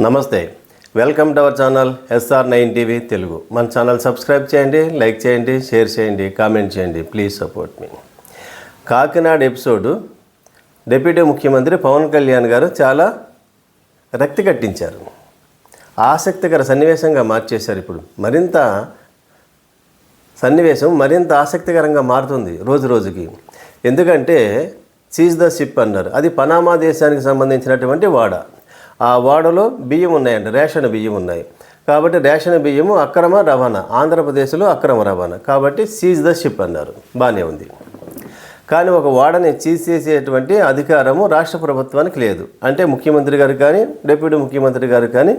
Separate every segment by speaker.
Speaker 1: నమస్తే. Welcome to our channel SR nine TV Telugu. మన channel subscribe చేయండి like చేయండి షేర్ చేయండి కామెంట్ చేయండి. ప్లీజ్ సపోర్ట్ మీ. కాకినాడ ఎపిసోడు. డిప్యూటీ ముఖ్యమంత్రి పవన్ కళ్యాణ్ గారు చాలా రక్తి కట్టించారు. ఆసక్తికర సన్నివేశంగా మార్చేశారు ఇప్పుడు. మరింత సన్నివేశం మరింత ఆసక్తికరంగా మారుతుంది రోజు రోజుకి. ఎందుకంటే సీజ్ ద షిప్ అన్నారు. అది పనామా దేశానికి సంబంధించినటువంటి వాడ. ఆ వాడలో బియ్యం ఉన్నాయండి రేషన్ బియ్యం ఉన్నాయి. కాబట్టి రేషన్ బియ్యము అక్రమ రవాణా ఆంధ్రప్రదేశ్లో అక్రమ రవాణా. కాబట్టి సీజ్ ద షిప్ అన్నారు బాగానే ఉంది. కానీ ఒక వాడని సీజ్ చేసేటువంటి అధికారము రాష్ట్ర ప్రభుత్వానికి లేదు. అంటే ముఖ్యమంత్రి గారు కానీ డిప్యూటీ ముఖ్యమంత్రి గారు కానీ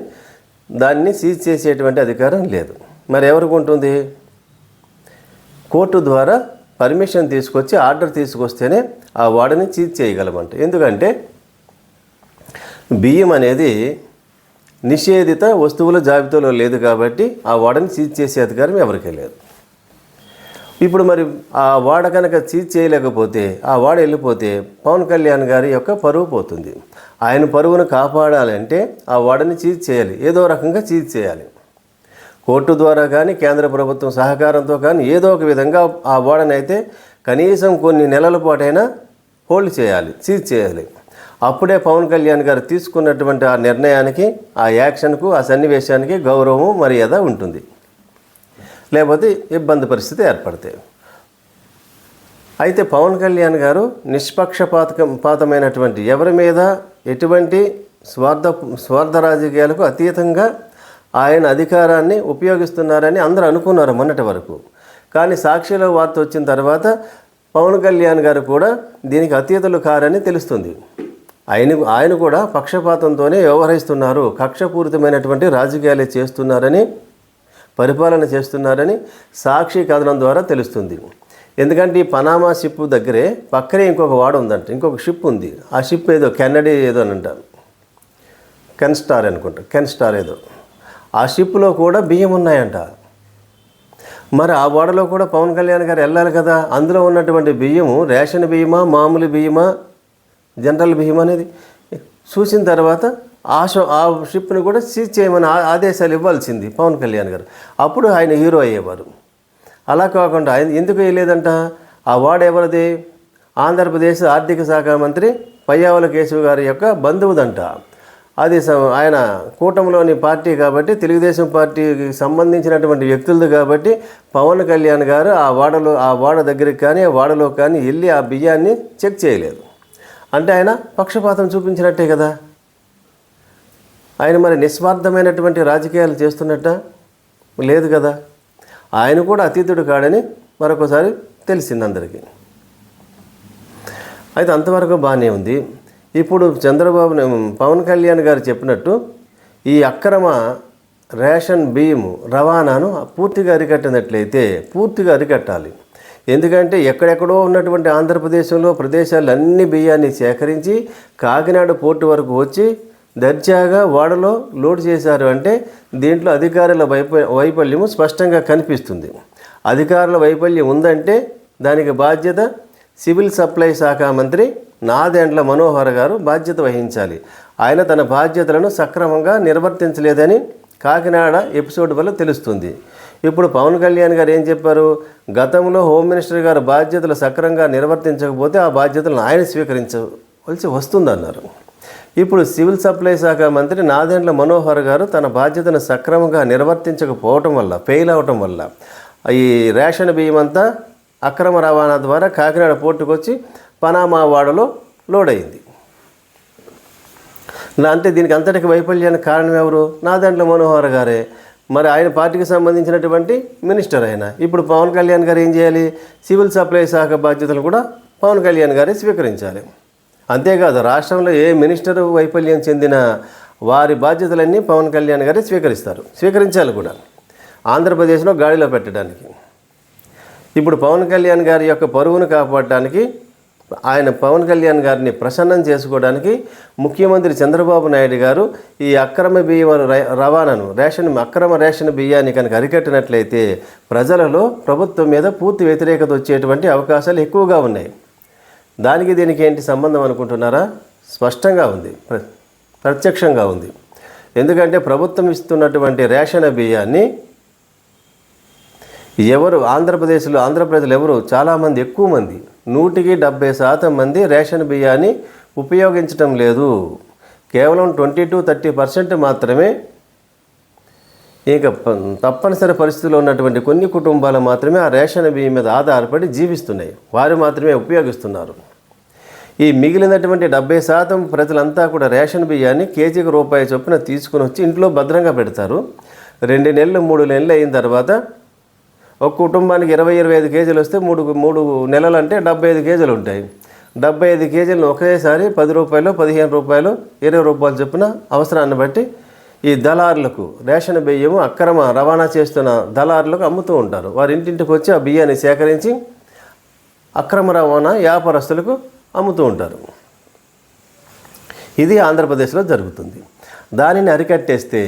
Speaker 1: దాన్ని సీజ్ చేసేటువంటి అధికారం లేదు. మరి ఎవరికి ఉంటుంది? కోర్టు ద్వారా పర్మిషన్ తీసుకొచ్చి ఆర్డర్ తీసుకొస్తేనే ఆ వాడని చీజ్ చేయగలమంట. ఎందుకంటే బియ్యం అనేది నిషేధిత వస్తువుల జాబితాలో లేదు కాబట్టి ఆ వాడని చీజ్ చేసే అధికారం ఎవరికీ లేదు. ఇప్పుడు మరి ఆ వాడ కనుక చీజ్ చేయలేకపోతే ఆ వాడ వెళ్ళిపోతే పవన్ కళ్యాణ్ గారి యొక్క పరువు పోతుంది. ఆయన పరువును కాపాడాలంటే ఆ వాడని చీజ్ చేయాలి. ఏదో రకంగా చీజ్ చేయాలి. కోర్టు ద్వారా కానీ కేంద్ర ప్రభుత్వం సహకారంతో కానీ ఏదో ఒక విధంగా ఆ వాడనైతే కనీసం కొన్ని నెలల పాటైనా హోల్డ్ చేయాలి సీజ్ చేయాలి. అప్పుడే పవన్ కళ్యాణ్ గారు తీసుకున్నటువంటి ఆ నిర్ణయానికి ఆ యాక్షన్కు ఆ సన్నివేశానికి గౌరవం మర్యాద ఉంటుంది. లేకపోతే ఇబ్బంది పరిస్థితి ఏర్పడతాయి అయితే పవన్ కళ్యాణ్ గారు నిష్పక్షపాతకం పాతమైనటువంటి ఎవరి మీద ఎటువంటి స్వార్థ స్వార్థ రాజకీయాలకు అతీతంగా ఆయన అధికారాన్ని ఉపయోగిస్తున్నారని అందరూ అనుకున్నారు మొన్నటి వరకు. కానీ సాక్షిలో వార్త వచ్చిన తర్వాత పవన్ కళ్యాణ్ గారు కూడా దీనికి అతీతులు కారని తెలుస్తుంది. ఆయన ఆయన కూడా పక్షపాతంతోనే వ్యవహరిస్తున్నారు. కక్షపూరితమైనటువంటి రాజకీయాలే చేస్తున్నారని పరిపాలన చేస్తున్నారని సాక్షి కథనం ద్వారా తెలుస్తుంది. ఎందుకంటే ఈ పనామా షిప్ దగ్గరే పక్కనే ఇంకొక వాడ ఉందంట ఇంకొక షిప్ ఉంది. ఆ షిప్ ఏదో కెన్నడీ ఏదో అని అంటారు. కెన్ స్టార్ అనుకుంటా కెన్ స్టార్ ఏదో. ఆ షిప్లో కూడా బియ్యం ఉన్నాయంట. మరి ఆ ఓడలో కూడా పవన్ కళ్యాణ్ గారు వెళ్ళాలి కదా? అందులో ఉన్నటువంటి బియ్యము రేషన్ బియ్యమా మామూలు బియ్యమా? జనరల్ బియ్యం అనేది చూసిన తర్వాత ఆ షో ఆ షిప్ని కూడా సీజ్ చేయమని ఆదేశాలు ఇవ్వాల్సింది పవన్ కళ్యాణ్ గారు. అప్పుడు ఆయన హీరో అయ్యేవారు. అలా కాకుండా ఆయన ఎందుకు వేయలేదంట? ఆ వాడు ఎవరిది? ఆంధ్రప్రదేశ్ ఆర్థిక శాఖ మంత్రి పయ్యావల కేశవ్ గారి యొక్క బంధువుదంట. అది ఆయన కూటమిలోని పార్టీ కాబట్టి తెలుగుదేశం పార్టీకి సంబంధించినటువంటి వ్యక్తులది కాబట్టి పవన్ కళ్యాణ్ గారు ఆ వాడలో ఆ వాడ దగ్గరికి కానీ ఆ వాడలో కానీ వెళ్ళి ఆ బియ్యాన్ని చెక్ చేయలేదు. అంటే ఆయన పక్షపాతం చూపించినట్టే కదా. ఆయన మరి నిస్వార్థమైనటువంటి రాజకీయాలు చేస్తున్నట్ట లేదు కదా. ఆయన కూడా అతీతుడు కాడని మరొకసారి తెలిసింది అందరికీ. అయితే అంతవరకు బాగానే ఉంది. ఇప్పుడు చంద్రబాబు పవన్ కళ్యాణ్ గారు చెప్పినట్టు ఈ అక్రమ రేషన్ బియ్యము రవాణాను పూర్తిగా అరికట్టినట్లయితే పూర్తిగా అరికట్టాలి. ఎందుకంటే ఎక్కడెక్కడో ఉన్నటువంటి ఆంధ్రప్రదేశ్లో ప్రదేశాలు అన్ని బియ్యాన్ని సేకరించి కాకినాడ పోర్టు వరకు వచ్చి దర్జాగా వాడలో లోడ్ చేశారు అంటే దీంట్లో అధికారుల వైప వైఫల్యము స్పష్టంగా కనిపిస్తుంది. అధికారుల వైఫల్యం ఉందంటే దానికి బాధ్యత సివిల్ సప్లై శాఖ మంత్రి నాదెండ్ల మనోహర్ గారు బాధ్యత వహించాలి. ఆయన తన బాధ్యతలను సక్రమంగా నిర్వర్తించలేదని కాకినాడ ఎపిసోడ్ వల్ల తెలుస్తుంది. ఇప్పుడు పవన్ కళ్యాణ్ గారు ఏం చెప్పారు? గతంలో హోమ్ మినిస్టర్ గారు బాధ్యతలు సక్రమంగా నిర్వర్తించకపోతే ఆ బాధ్యతలను ఆయన స్వీకరించవలసి వస్తుందన్నారు. ఇప్పుడు సివిల్ సప్లై శాఖ మంత్రి నాదెండ్ల మనోహర్ గారు తన బాధ్యతను సక్రమంగా నిర్వర్తించకపోవటం వల్ల ఫెయిల్ అవటం వల్ల ఈ రేషన్ బియ్యం అంతా అక్రమ రవాణా ద్వారా కాకినాడ పోర్టుకు వచ్చి పనామా వాడలో లోడ్ అయింది నా అంటే దీనికి అంతటికి వైఫల్యానికి కారణం ఎవరు? నా దాంట్లో మనోహర్ గారే. మరి ఆయన పార్టీకి సంబంధించినటువంటి మినిస్టర్ ఆయన. ఇప్పుడు పవన్ కళ్యాణ్ గారు ఏం చేయాలి? సివిల్ సప్లై శాఖ బాధ్యతలు కూడా పవన్ కళ్యాణ్ గారే స్వీకరించాలి. అంతేకాదు రాష్ట్రంలో ఏ మినిస్టర్ వైఫల్యం చెందిన వారి బాధ్యతలన్నీ పవన్ కళ్యాణ్ గారే స్వీకరిస్తారు. స్వీకరించాలి కూడా. ఆంధ్రప్రదేశ్లో గాడిలో పెట్టడానికి. ఇప్పుడు పవన్ కళ్యాణ్ గారి యొక్క పరువును కాపాడటానికి ఆయన పవన్ కళ్యాణ్ గారిని ప్రసన్నం చేసుకోవడానికి ముఖ్యమంత్రి చంద్రబాబు నాయుడు గారు ఈ అక్రమ బియ్యం ర- రవాణాను రేషన్ అక్రమ రేషన్ బియ్యాన్ని కనుక అరికట్టినట్లయితే ప్రజలలో ప్రభుత్వం మీద పూర్తి వ్యతిరేకత వచ్చేటువంటి అవకాశాలు ఎక్కువగా ఉన్నాయి. దానికి దీనికి ఏంటి సంబంధం అనుకుంటున్నారా? స్పష్టంగా ఉంది. ప్ర- ప్రత్యక్షంగా ఉంది. ఎందుకంటే ప్రభుత్వం ఇస్తున్నటువంటి రేషన్ బియ్యాన్ని ఎవరు ఆంధ్రప్రదేశ్లో ఆంధ్రప్రదేశ్లో ఎవరు? చాలామంది ఎక్కువ మంది. నూటికి డెబ్బై శాతం మంది రేషన్ బియ్యాన్ని ఉపయోగించటం లేదు. కేవలం ట్వంటీ టు థర్టీ పర్సెంట్ మాత్రమే. ఇక తప్పనిసరి పరిస్థితుల్లో ఉన్నటువంటి కొన్ని కుటుంబాలు మాత్రమే ఆ రేషన్ బియ్యం మీద ఆధారపడి జీవిస్తున్నాయి. వారు మాత్రమే ఉపయోగిస్తున్నారు. ఈ మిగిలినటువంటి డెబ్బై శాతం ప్రజలంతా కూడా రేషన్ బియ్యాన్ని కేజీకి రూపాయి చొప్పున తీసుకుని వచ్చి ఇంట్లో భద్రంగా పెడతారు. రెండు నెలలు మూడు నెలలు అయిన తర్వాత ఒక కుటుంబానికి ఇరవై ఇరవై ఐదు కేజీలు వస్తే మూడు మూడు నెలలు అంటే డెబ్బై ఐదు కేజీలు ఉంటాయి. డెబ్బై ఐదు కేజీలను ఒకేసారి పది రూపాయలు పదిహేను రూపాయలు ఇరవై రూపాయలు చొప్పున అవసరాన్ని బట్టి ఈ దళారులకు రేషన్ బియ్యము అక్రమ రవాణా చేస్తున్న దళారులకు అమ్ముతూ ఉంటారు. వారి ఇంటింటికి వచ్చి ఆ బియ్యాన్ని సేకరించి అక్రమ రవాణా వ్యాపారస్తులకు అమ్ముతూ ఉంటారు. ఇది ఆంధ్రప్రదేశ్లో జరుగుతుంది. దానిని అరికట్టేస్తే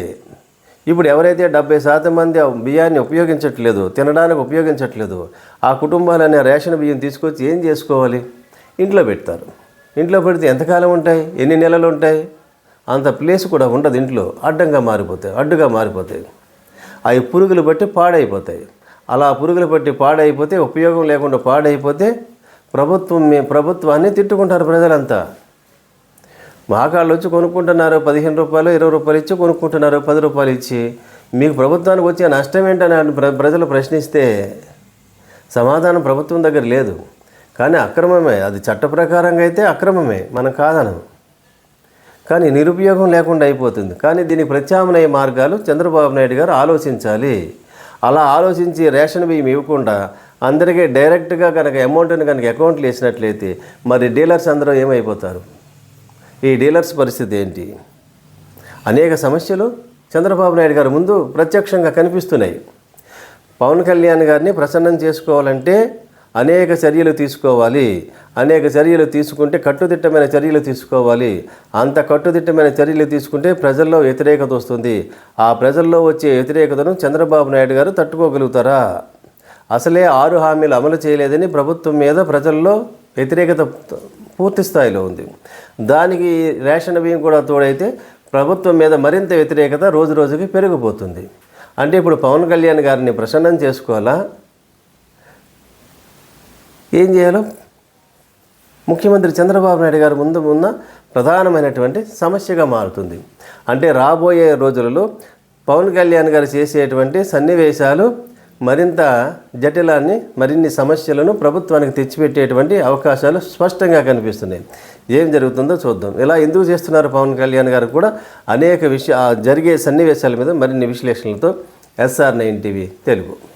Speaker 1: ఇప్పుడు ఎవరైతే డెబ్బై శాతం మంది ఆ బియ్యాన్ని ఉపయోగించట్లేదు తినడానికి ఉపయోగించట్లేదు ఆ కుటుంబాలనే రేషన్ బియ్యం తీసుకొచ్చి ఏం చేసుకోవాలి? ఇంట్లో పెడతారు. ఇంట్లో పెడితే ఎంతకాలం ఉంటాయి? ఎన్ని నెలలు ఉంటాయి? అంత ప్లేస్ కూడా ఉండదు ఇంట్లో. అడ్డంగా మారిపోతాయి అడ్డుగా మారిపోతాయి. అవి పురుగులు బట్టి పాడైపోతాయి. అలా పురుగులు బట్టి పాడైపోతే ఉపయోగం లేకుండా పాడైపోతే ప్రభుత్వం మీ- ప్రభుత్వాన్ని తిట్టుకుంటారు ప్రజలంతా. మాకాళ్ళు వచ్చి కొనుక్కుంటున్నారు పదిహేను రూపాయలు ఇరవై రూపాయలు ఇచ్చి కొనుక్కుంటున్నారు పది రూపాయలు ఇచ్చి. మీకు ప్రభుత్వానికి వచ్చే నష్టం ఏంటని ప్ర- ప్రజలు ప్రశ్నిస్తే సమాధానం ప్రభుత్వం దగ్గర లేదు. కానీ అక్రమమే. అది చట్ట ప్రకారంగా అయితే అక్రమమే. మనం కాదనం కానీ నిరుపయోగం లేకుండా అయిపోతుంది. కానీ దీనికి ప్రత్యామ్నాయ మార్గాలు చంద్రబాబు నాయుడు గారు ఆలోచించాలి. అలా ఆలోచించి రేషన్ బియ్యం ఇవ్వకుండా అందరికీ డైరెక్ట్గా కనుక అమౌంట్ని కనుక అకౌంట్లు వేసినట్లయితే మరి డీలర్స్ అందరూ ఏమైపోతారు? ఈ డీలర్స్ పరిస్థితి ఏంటి? అనేక సమస్యలు చంద్రబాబు నాయుడు గారి ముందు ప్రత్యక్షంగా కనిపిస్తున్నాయి. పవన్ కళ్యాణ్ గారిని ప్రసన్నం చేసుకోవాలంటే అనేక చర్యలు తీసుకోవాలి. అనేక చర్యలు తీసుకుంటే కట్టుదిట్టమైన చర్యలు తీసుకోవాలి. అంత కట్టుదిట్టమైన చర్యలు తీసుకుంటే ప్రజల్లో వ్యతిరేకత వస్తుంది. ఆ ప్రజల్లో వచ్చే వ్యతిరేకతను చంద్రబాబు నాయుడు గారు తట్టుకోగలుగుతారా? అసలే ఆరు హామీలు అమలు చేయలేదని ప్రభుత్వం మీద ప్రజల్లో వ్యతిరేకత పూర్తి స్థాయిలో ఉంది. దానికి రేషన్ బియ్యం కూడా తోడైతే ప్రభుత్వం మీద మరింత వ్యతిరేకత రోజు రోజుకి పెరిగిపోతుంది. అంటే ఇప్పుడు పవన్ కళ్యాణ్ గారిని ప్రసన్నం చేసుకోవాలా? ఏం చేయాలో? ముఖ్యమంత్రి చంద్రబాబు నాయుడు గారి ముందు ఉన్న ప్రధానమైనటువంటి సమస్యగా మారుతుంది. అంటే రాబోయే రోజులలో పవన్ కళ్యాణ్ గారు చేసేటువంటి సన్నివేశాలు మరింత జటిలాన్ని మరిన్ని సమస్యలను ప్రభుత్వానికి తెచ్చిపెట్టేటువంటి అవకాశాలు స్పష్టంగా కనిపిస్తున్నాయి. ఏం జరుగుతుందో చూద్దాం. ఇలా ఎందుకు చేస్తున్నారు పవన్ కళ్యాణ్ గారు కూడా అనేక విషయ జరిగే సన్నివేశాల మీద మరిన్ని విశ్లేషణలతో ఎస్ఆర్ నైన్ టీవీ తెలుగు.